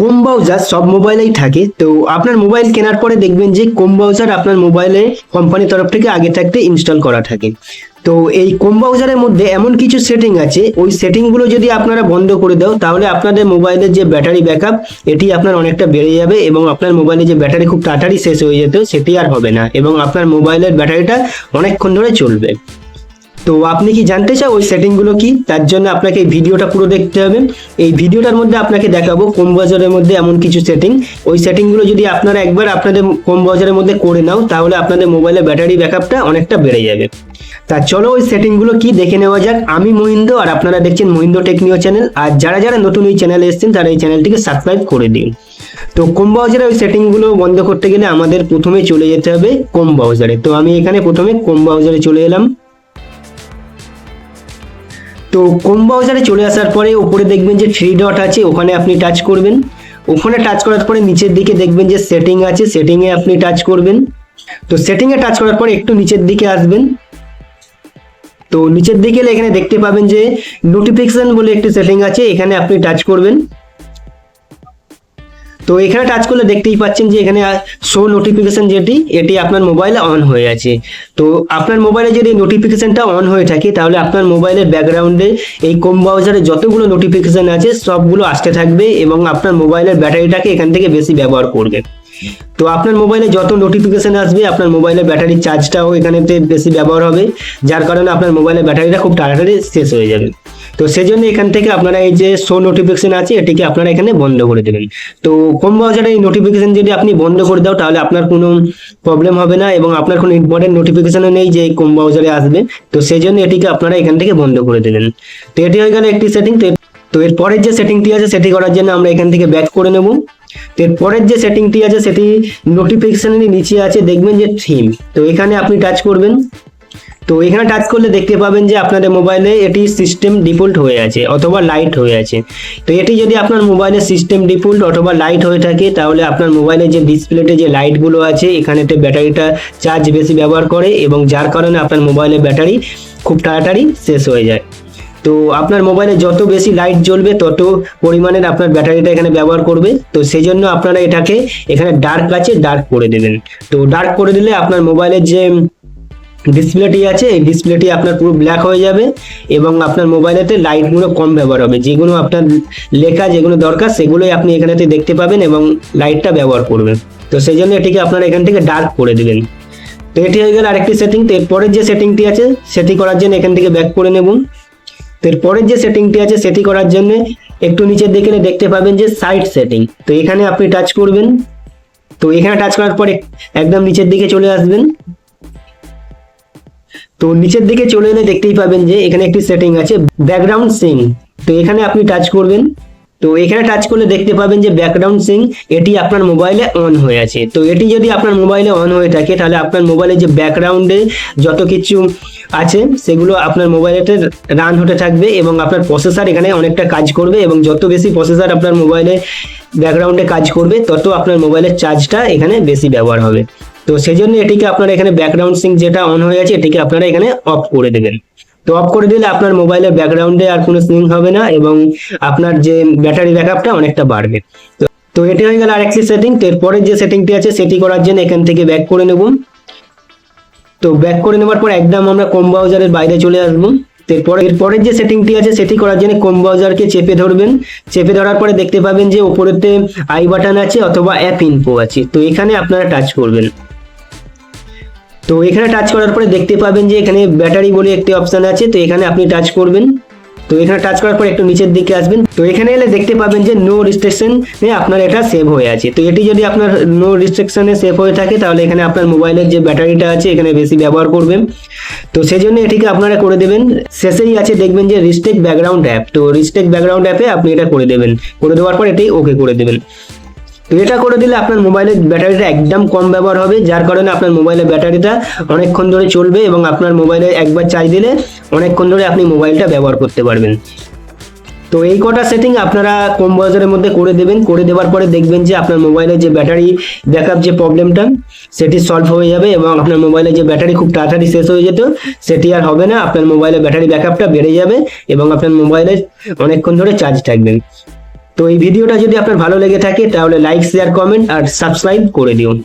কোম browser সব মোবাইলেই থাকে, তো আপনার মোবাইল কেনার পরে দেখবেন যে কোম ব্রাউজার আপনার মোবাইলে কোম্পানির তরফ থেকে আগে থাকতে ইনস্টল করা থাকে। তো এই কোম ব্রাউজারের মধ্যে এমন কিছু সেটিং আছে, ওই সেটিংগুলো যদি আপনারা বন্ধ করে দাও, তাহলে আপনাদের মোবাইলের যে ব্যাটারি ব্যাকআপ এটি আপনার অনেকটা বেড়ে যাবে এবং আপনার মোবাইলে যে ব্যাটারি খুব তাড়াতাড়ি শেষ হয়ে যেত, সেটি আর হবে না এবং আপনার মোবাইলের ব্যাটারিটা অনেকক্ষণ ধরে চলবে। তো আপনি কি জানতে চাও ওই সেটিংগুলো কি? তার জন্য আপনাকে এই ভিডিওটা পুরো দেখতে হবে। এই ভিডিওটার মধ্যে আপনাকে দেখাবো কম বাজারের মধ্যে এমন কিছু সেটিং ওই সেটিংগুলো যদি আপনারা একবার আপনাদের কম বাজারের মধ্যে করে নাও, তাহলে আপনাদের মোবাইলের ব্যাটারি ব্যাকআপটা অনেকটা বেড়ে যাবে। তা চলো ওই সেটিংগুলো কি? দেখে নেওয়া যাক। আমি মহিন্দ্র আর আপনারা দেখছেন মহিন্দ্র টেকনিও চ্যানেল আর যারা যারা নতুন এই চ্যানেলে এসেছেন, তারা এই চ্যানেলটিকে সাবস্ক্রাইব করে দিন। তো কোম ব্রাউজারে ওই সেটিংগুলো বন্ধ করতে গেলে আমাদের প্রথমে চলে যেতে হবে কোম ব্রাউজারে তো আমি এখানে প্রথমে কোম ব্রাউজারে চলে এলাম। তো কোন ব্রাউজারে চলে আসার পরে উপরে দেখবেন যে থ্রি ডট আছে, ওখানে আপনি টাচ করবেন। ওখানে টাচ করার পরে নিচের দিকে দেখবেন যে সেটিং আছে সেটিংয়ে আপনি টাচ করবেন। তো সেটিংয়ে টাচ করার পরে একটু নিচের দিকে আসবেন। তো নিচের দিকে এখানে দেখতে পাবেন যে নোটিফিকেশন বলে একটি সেটিং আছে, এখানে আপনি টাচ করবেন। তো এখানে টাচ করলে দেখতেই পাচ্ছেন যে এখানে শো নোটিফিকেশন যেটি, এটি আপনার মোবাইলে অন হয়ে আছে। তো আপনার মোবাইলে যদি নোটিফিকেশনটা অন হয়ে থাকে, তাহলে আপনার মোবাইলের ব্যাকগ্রাউন্ডে এই কম ব্রাউজারে যতগুলো নোটিফিকেশন আছে, সবগুলো আসতে থাকবে এবং আপনার মোবাইলের ব্যাটারিটাকে এখান থেকে বেশি ব্যবহার করবে। তো আপনার মোবাইলে যত নোটিফিকেশন আসবে, আপনার মোবাইলের ব্যাটারির চার্জটাও এখানেতে বেশি ব্যবহার হবে, যার কারণে আপনার মোবাইলের ব্যাটারিটা খুব তাড়াতাড়ি শেষ হয়ে যাবে। তো সেজন্য এখান থেকে আপনারা এই যে শো নোটিফিকেশন আছে, এটিকে আপনারা এখানে বন্ধ করে দেবেন। তো কম বাজারে এই নোটিফিকেশন যদি আপনি বন্ধ করে দাও, তাহলে আপনার কোনো প্রবলেম হবে না এবং আপনার কোনো ইম্পর্টেন্ট নোটিফিকেশনও নেই যে কম বাজারে আসবে। তো সেই জন্য এটিকে আপনারা এখান থেকে বন্ধ করে দেবেন। তো এটি হয়ে গেল একটি সেটিং তো তো এর পরের যে সেটিংটি আছে, সেটি করার জন্য আমরা এখান থেকে ব্যাক করে নেব। তো এর পরের যে সেটিংটি আছে, সেটি নোটিফিকেশনের নিচে আছে। দেখবেন যে থিম তো এখানে আপনি টাচ করবেন। তো এখানে টাচ করলে দেখতে পাবেন যে আপনাদের মোবাইলে এটি সিস্টেম ডিফল্ট হয়ে আছে অথবা লাইট হয়ে আছে। তো এটি যদি আপনার মোবাইলে সিস্টেম ডিফল্ট অথবা লাইট হয়ে থাকে, তাহলে আপনার মোবাইলে যে ডিসপ্লেতে যে লাইটগুলো আছে, এখানেতে ব্যাটারিটা চার্জ বেশি ব্যবহার করে এবং যার কারণে আপনার মোবাইলের ব্যাটারি খুব তাড়াতাড়ি শেষ হয়ে যায়। তো আপনার মোবাইলে যত বেশি লাইট জ্বলবে, তত পরিমাণের আপনার ব্যাটারিটা এখানে ব্যবহার করবে। তো সেই জন্য আপনারা এটাকে এখানে ডার্ক আছে ডার্ক করে দেবেন। তো ডার্ক করে দিলে আপনার মোবাইলের যে ডিসপ্লেটি আছে, এই ডিসপ্লেটি আপনার পুরো ব্ল্যাক হয়ে যাবে এবং আপনার মোবাইলেতে লাইটগুলো কম ব্যবহার হবে। যেগুলো আপনার লেখা, যেগুলো দরকার, সেগুলোই আপনি এখানেতে দেখতে পাবেন এবং লাইটটা ব্যবহার করবেন। তো সেই জন্য এটিকে আপনারা এখান থেকে ডার্ক করে দেবেন। তো এটি হয়ে গেল আরেকটি সেটিং তো এরপরের যে সেটিংটি আছে, সেটি করার জন্য এখান থেকে ব্যাক করে নেব। তো এরপরের যে সেটিংটি আছে, সেটি করার জন্য একটু নিচের দিকে দেখতে পাবেন যে সাইড সেটিং তো এখানে আপনি টাচ করবেন। তো এখানে টাচ করার পরে একদম নিচের দিকে চলে আসবেন। তো নিচের দিকে চলে এলে দেখতেই পাবেন যে এখানে একটি সেটিং আছে ব্যাকগ্রাউন্ড সিং তো এখানে আপনি টাচ করবেন। তো এখানে টাচ করলে দেখতে পাবেন যে ব্যাকগ্রাউন্ড সিং এটি আপনার মোবাইলে অন হয়ে আছে। তো এটি যদি আপনার মোবাইলে অন হয়ে থাকে, তাহলে আপনার মোবাইলে যে ব্যাকগ্রাউন্ডে যত কিছু আছে, সেগুলো আপনার মোবাইলেতে রান হতে থাকবে এবং আপনার প্রসেসার এখানে অনেকটা কাজ করবে এবং যত বেশি প্রসেসার আপনার মোবাইলে ব্যাকগ্রাউন্ডে কাজ করবে, তত আপনার মোবাইলের চার্জটা এখানে বেশি ব্যবহার হবে। তো সেই জন্য এটিকে আপনারা এখানে ব্যাকগ্রাউন্ড সিং যেটা অন হয়ে আছে এটিকে আপনারা এখানে অফ করে দেবেন। তো অফ করে দিলে আপনার মোবাইলের ব্যাকগ্রাউন্ডে আর কোনো সিং হবে না এবং আপনার যে ব্যাটারি ব্যাকআপটা অনেকটা বাড়বে। তো তো এটি হয়ে গেল আরেকটি সেটিং তো যে সেটিংটি আছে, সেটি করার জন্য এখান থেকে ব্যাক করে নেব। তো ব্যাক করে নেওয়ার পর একদম আমরা কম ব্রাউজারের বাইরে চলে আসব। এরপরে, এরপরের যে সেটিংটি আছে, সেটি করার জন্য কম ব্রাউজারকে চেপে ধরবেন। চেপে ধরার পরে দেখতে পাবেন যে উপরেতে আই বাটন আছে অথবা অ্যাপ ইনফো আছে। তো এখানে আপনারা টাচ করবেন। তো এখানে টাচ করার পরে দেখতে পাবেন যে এখানে ব্যাটারি বলে একটি অপশন আছে, তো এখানে আপনি টাচ করবেন। তো এখানে টাচ করার পর একটু নিচের দিকে আসবেন। তো এখানে এলে দেখতে পাবেন যে নো রিস্ট্রিকশন আপনার এটা সেভ হয়ে আছে। তো এটি যদি আপনার নো রিস্ট্রিকশনে সেভ হয়ে থাকে, তাহলে এখানে আপনার মোবাইলের যে ব্যাটারিটা আছে, এখানে বেশি ব্যবহার করবেন। তো সেই জন্য এটিকে আপনারা করে দেবেন। শেষেই আছে দেখবেন যে রিস্টেক ব্যাকগ্রাউন্ড অ্যাপ তো রিস্টেক ব্যাকগ্রাউন্ড অ্যাপে আপনি এটা করে দেবেন। করে দেওয়ার পর এটাই ওকে করে দেবেন। তো এটা করে দিলে আপনার মোবাইলের ব্যাটারিটা একদম কম ব্যবহার হবে, যার কারণে আপনার মোবাইলের ব্যাটারিটা অনেকক্ষণ ধরে চলবে এবং আপনার মোবাইলে একবার চার্জ দিলে অনেকক্ষণ ধরে আপনি মোবাইলটা ব্যবহার করতে পারবেন। তো এই কটা সেটিং আপনারা কম বয়সের মধ্যে করে দেবেন, করে দেওয়ার পরে দেখবেন যে আপনার মোবাইলের যে ব্যাটারি ব্যাকআপ যে প্রবলেমটা সেটি সলভ হয়ে যাবে এবং আপনার মোবাইলের যে ব্যাটারি খুব তাড়াতাড়ি শেষ হয়ে যেত, সেটি আর হবে না, আপনার মোবাইলের ব্যাটারি ব্যাকআপটা বেড়ে যাবে এবং আপনার মোবাইলের অনেকক্ষণ ধরে চার্জ থাকবে। তো এই ভিডিওটা যদি আপনার ভালো লেগে থাকে, তাহলে লাইক শেয়ার কমেন্ট আর সাবস্ক্রাইব করে দিন